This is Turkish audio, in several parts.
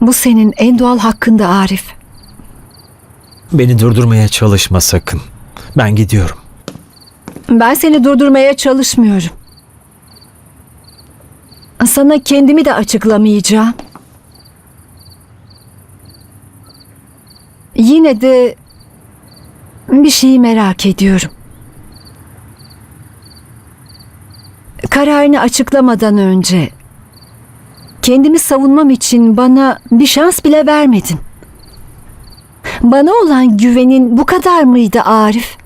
Bu senin en doğal hakkında Arif. Beni durdurmaya çalışma sakın. Ben gidiyorum. Ben seni durdurmaya çalışmıyorum. Sana kendimi de açıklamayacağım. Yine de bir şeyi merak ediyorum. Kararını açıklamadan önce kendimi savunmam için bana bir şans bile vermedin. Bana olan güvenin bu kadar mıydı Arif?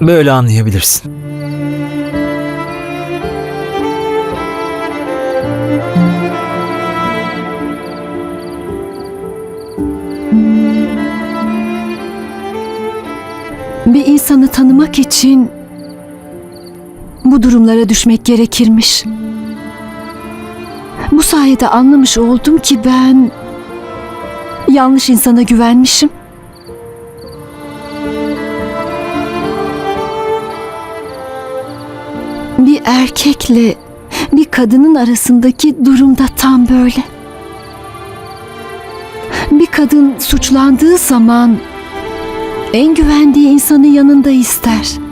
Böyle anlayabilirsin. Bir insanı tanımak için bu durumlara düşmek gerekirmiş. Bu sayede anlamış oldum ki ben yanlış insana güvenmişim. Bir erkekle bir kadının arasındaki durumda tam böyle. Bir kadın suçlandığı zaman en güvendiği insanı yanında ister.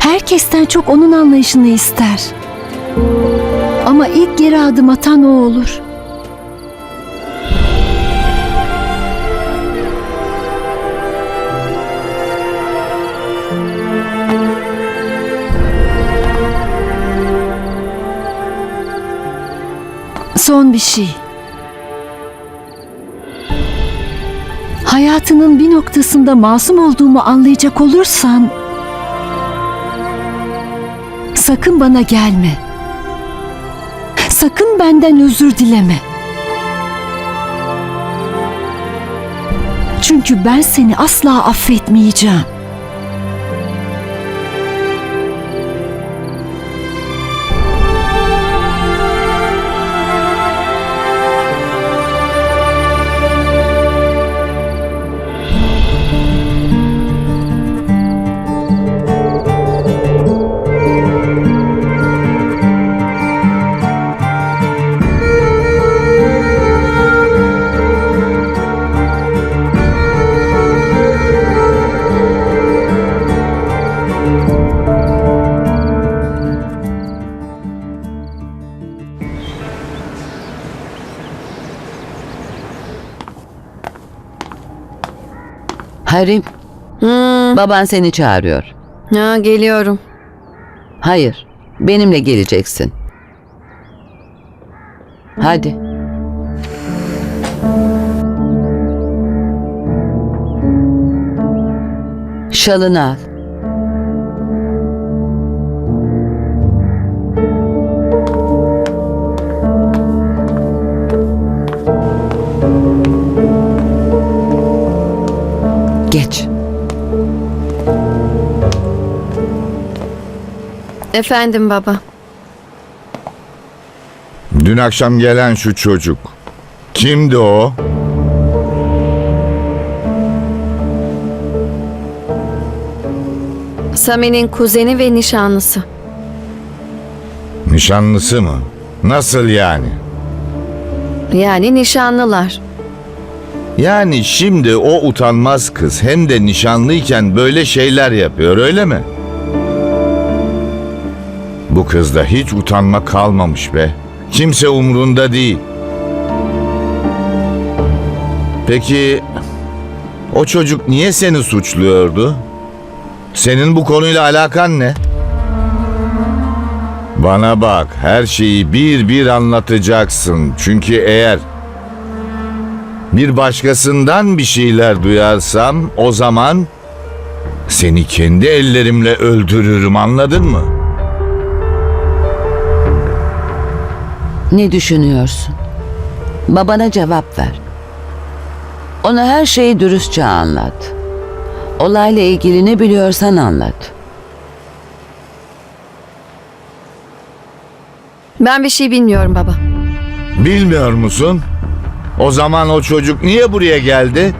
Herkesten çok onun anlayışını ister. Ama ilk geri adım atan o olur. Son bir şey. hayatının bir noktasında masum olduğumu anlayacak olursan sakın bana gelme. Sakın benden özür dileme. Çünkü ben seni asla affetmeyeceğim. Harim, baban seni çağırıyor. Ha, geliyorum. Hayır, benimle geleceksin. Hadi. Şalını al. Geç. Efendim baba. Dün akşam gelen şu çocuk. Kimdi o? Sami'nin kuzeni ve nişanlısı. Nişanlısı mı? Nasıl yani? Yani nişanlılar. Yani şimdi o utanmaz kız hem de nişanlıyken böyle şeyler yapıyor öyle mi? Bu kızda hiç utanma kalmamış be. Kimse umrunda değil. Peki o çocuk niye seni suçluyordu? Senin bu konuyla alakan ne? Bana bak, her şeyi bir bir anlatacaksın. Çünkü eğer bir başkasından bir şeyler duyarsam o zaman seni kendi ellerimle öldürürüm anladın mı? Ne düşünüyorsun? Babana cevap ver. Ona her şeyi dürüstçe anlat. Olayla ilgili ne biliyorsan anlat. Ben bir şey bilmiyorum baba. Bilmiyor musun? O zaman o çocuk niye buraya geldi?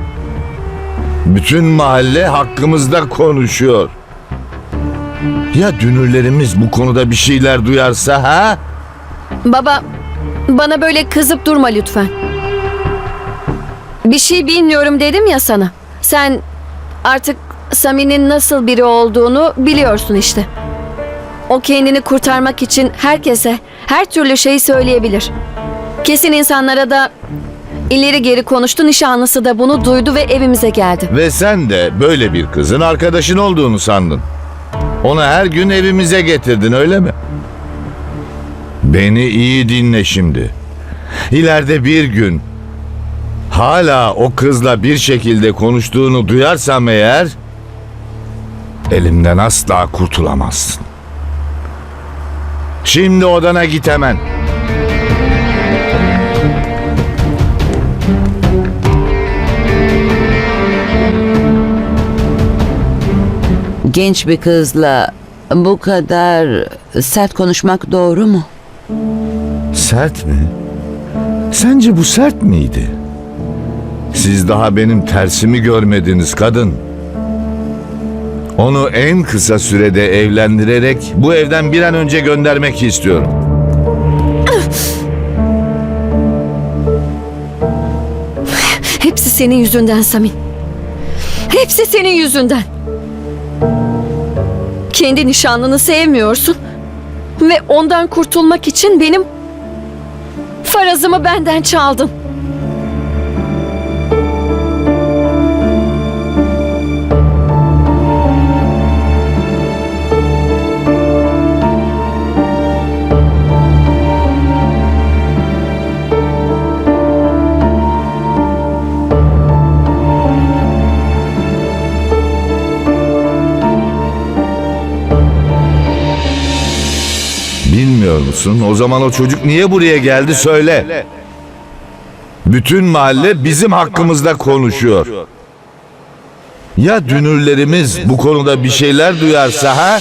Bütün mahalle hakkımızda konuşuyor. Ya dünürlerimiz bu konuda bir şeyler duyarsa ha? Baba Bana böyle kızıp durma lütfen. Bir şey bilmiyorum dedim ya sana. Sen artık Sami'nin nasıl biri olduğunu biliyorsun işte. O kendini kurtarmak için herkese her türlü şeyi söyleyebilir. Kesin insanlara da ileri geri konuştu. Nişanlısı da bunu duydu ve evimize geldi. Ve sen de böyle bir kızın arkadaşın olduğunu sandın. Onu her gün evimize getirdin öyle mi? Beni iyi dinle şimdi. İleride bir gün hala o kızla bir şekilde konuştuğunu duyarsam eğer elimden asla kurtulamazsın. Şimdi odana git hemen. Genç bir kızla bu kadar sert konuşmak doğru mu? Sert mi? Sence bu sert miydi? Siz daha benim tersimi görmediniz kadın. Onu en kısa sürede evlendirerek bu evden bir an önce göndermek istiyorum. Hepsi senin yüzünden Samin. Hepsi senin yüzünden. Kendi nişanlını sevmiyorsun. Ve ondan kurtulmak için benim farazımı benden çaldın. Musun? O zaman o çocuk niye buraya geldi söyle. Bütün mahalle bizim hakkımızda konuşuyor. Ya dünürlerimiz bu konuda bir şeyler duyarsa ha?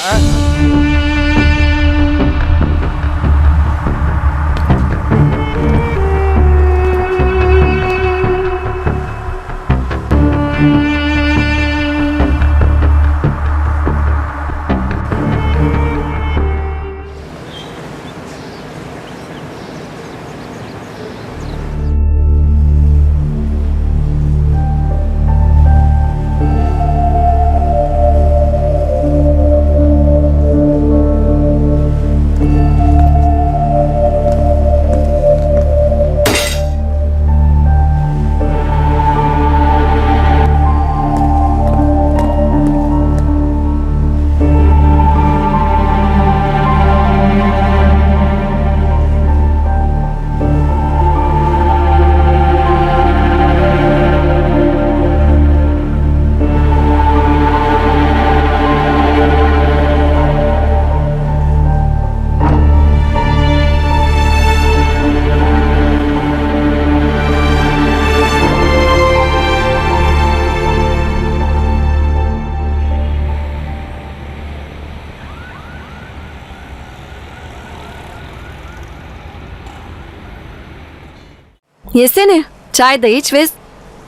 Yesene. Çay da iç ve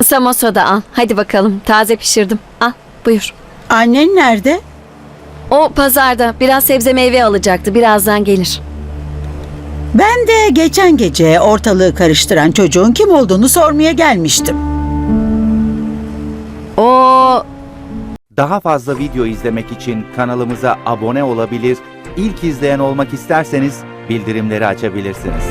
samosa da al. Hadi bakalım. Taze pişirdim. Al buyur. Annen nerede? O pazarda biraz sebze meyve alacaktı. Birazdan gelir. Ben de geçen gece ortalığı karıştıran çocuğun kim olduğunu sormaya gelmiştim. O Daha fazla video izlemek için kanalımıza abone olabilir, ilk izleyen olmak isterseniz bildirimleri açabilirsiniz.